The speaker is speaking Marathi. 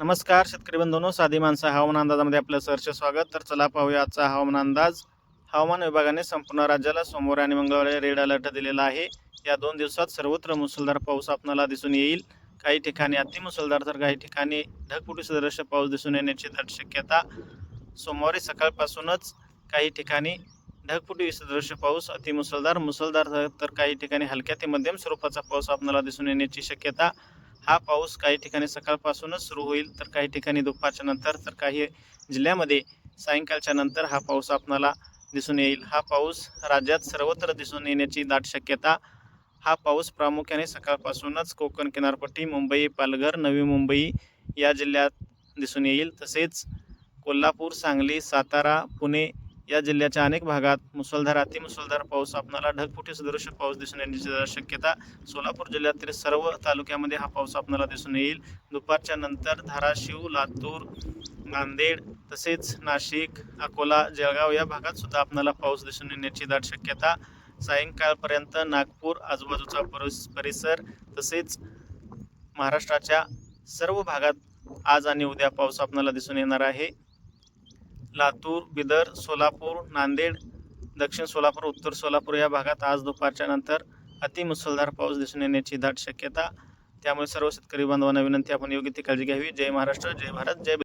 नमस्कार शेतकरी बंधूंनो साधी माणसं हवामान अंदाजामध्ये आपलं सहर्ष स्वागत. तर चला पाहूया आजचा हवामान अंदाज. हवामान विभागाने संपूर्ण राज्याला सोमवार आणि मंगळवारी रेड अलर्ट दिलेला आहे. या दोन दिवसात सर्वत्र मुसळधार पाऊस आपणाला दिसून येईल. काही ठिकाणी अतिमुसळधार तर काही ठिकाणी ढगफुटी सदृश पाऊस दिसून येण्याची दाट शक्यता. सोमवारी सकाळपासूनच काही ठिकाणी ढगफुटी सदृश पाऊस अतिमुसळधार मुसळधार तर काही ठिकाणी हलक्या ते मध्यम स्वरूपाचा पाऊस आपल्याला दिसून येण्याची शक्यता. हा पाऊस काही ठिकाणी सकाळपासूनच सुरू होईल तर काही ठिकाणी दुपारच्या नंतर तर काही जिल्ह्यामध्ये सायंकाळच्या नंतर हा पाऊस आपणाला दिसून येईल. हा पाऊस राज्यात सर्वत्र दिसून येण्याची दाट शक्यता हा पाऊस प्रामुख्याने सकाळपासूनच कोकण किनारपट्टी मुंबई पालघर नवी मुंबई या जिल्ह्यात दिसून येईल. तसेच कोल्हापूर सांगली सातारा पुणे या जिल्ह्याच्या अनेक भागात मुसळधार अतिमुसळधार पाऊस आपणाला ढगफुटी सदृश पाऊस दिसून येण्याची शक्यता. सोलापूर जिल्ह्यातील सर्व तालुक्यामध्ये हा पाऊस आपणाला दिसून येईल. दुपारच्या नंतर धाराशिव लातूर नांदेड तसेच नाशिक अकोला जळगाव या भागात सुद्धा आपणाला पाऊस दिसून येण्याची दाट शक्यता. सायंकाळपर्यंत नागपूर आजूबाजूचा परिस परिसर तसेच महाराष्ट्राच्या सर्व भागात आज आणि उद्या पाऊस आपणाला दिसून येणार आहे. लातूर बिदर सोलापूर नांदेड दक्षिण सोलापूर उत्तर सोलापूर या भागात आज दुपारच्या नंतर अतिमुसळधार पाऊस दिसून येण्याची दाट शक्यता. त्यामुळे सर्व शेतकरी बांधवांना विनंती आपण योग्य ती काळजी घ्यावी. जय महाराष्ट्र जय भारत जय